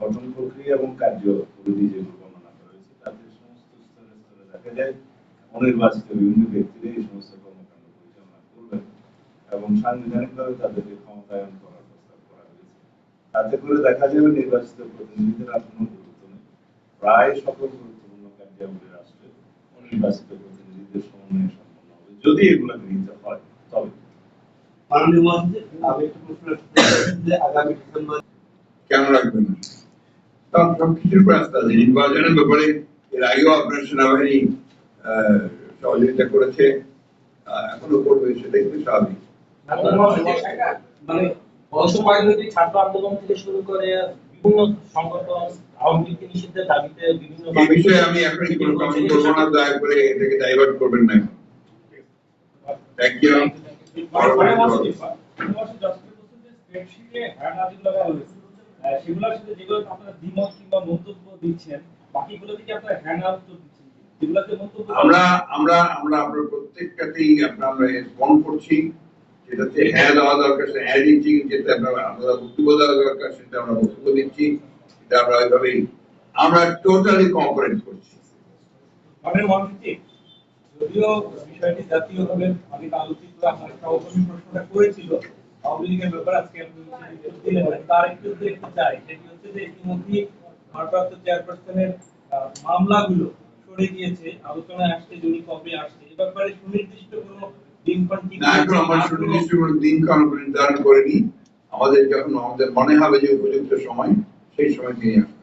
গঠন প্রক্রিয়া এবং সমস্ত স্তরে স্তরে দেখা যায় অনির্বাচিত বিভিন্ন ব্যক্তিরা এই সমস্ত কর্মকাণ্ড পরিচালনা করবেন এবং সাংবিধানিকভাবে তাদেরকে ক্ষমতায়ন করা তাতে করে দেখা যাবে নির্বাচিত প্রতিনিধিদের আর কোনো গুরুত্ব নেই। প্রায় সকল গুরুত্বপূর্ণ কার্যাবলী রাষ্ট্রে অনির্বাচিত প্রতিনিধিদের সমন্বয়ে সম্পন্ন হবে। যদি এগুলো গৃহীত হয় তবে। মাননীয় মহাশয়, আমি একটু প্রশ্ন যে আগামী ডিসেম্বর কেন রাখবেন না? কারণ সবকিছুর রাস্তা আছে নির্বাচনের ব্যাপারে এর আগেও আপনার সেনাবাহিনী আহ, সহযোগিতা করেছে আহ, এখনও করবে সেটাই তো স্বাভাবিক। মানে ছাত্র আন্দোলন থেকে শুরু করে বিভিন্ন সংগঠন আওয়ামী লীগকে দাবিতে বিভিন্ন এই বিষয়ে আমি এখন কোনো কমেন্ট করব না দয়া করে এটাকে ডাইভার্ট করবেন না। থ্যাংক ইউ সেগুলোর সাথে যেগুলো আপনারা দ্বিমত কিংবা মন্তব্য দিচ্ছেন বাকিগুলো থেকে আপনারা হ্যান্ড আউট দিচ্ছেন। যেগুলোতে মন্তব্য আমরা আমরা আমরা আপনার প্রত্যেকটাতেই আপনার রেসপন্ড করছি। যেটাতে হ্যাঁ দেওয়া দরকার, সেটা হ্যাঁ দিচ্ছি, যেটা আপনার আমরা বক্তব্য দেওয়া দরকার, সেটা আমরা বক্তব্য দিচ্ছি, এটা আমরা ওইভাবেই, আমরা টোটালি করছি মানে যদিও বিষয়টি জাতীয়ভাবে আলোচিত আপনার প্রশ্নটা করেছিল, আওয়ামী লীগের ব্যাপারে, আজকে। তার একটু যদি একটু চাই, সেটি হচ্ছে যে ভারপ্রাপ্ত মামলাগুলো সরে গিয়েছে, আলোচনায় আসছে যিনি কবে আসছে, এ ব্যাপারে সুনির্দিষ্ট কোনো নির্ধারণ করিনি। আমাদের যখন আমাদের মনে হবে যে উপযুক্ত সময় সেই সময় তিনি আসবেন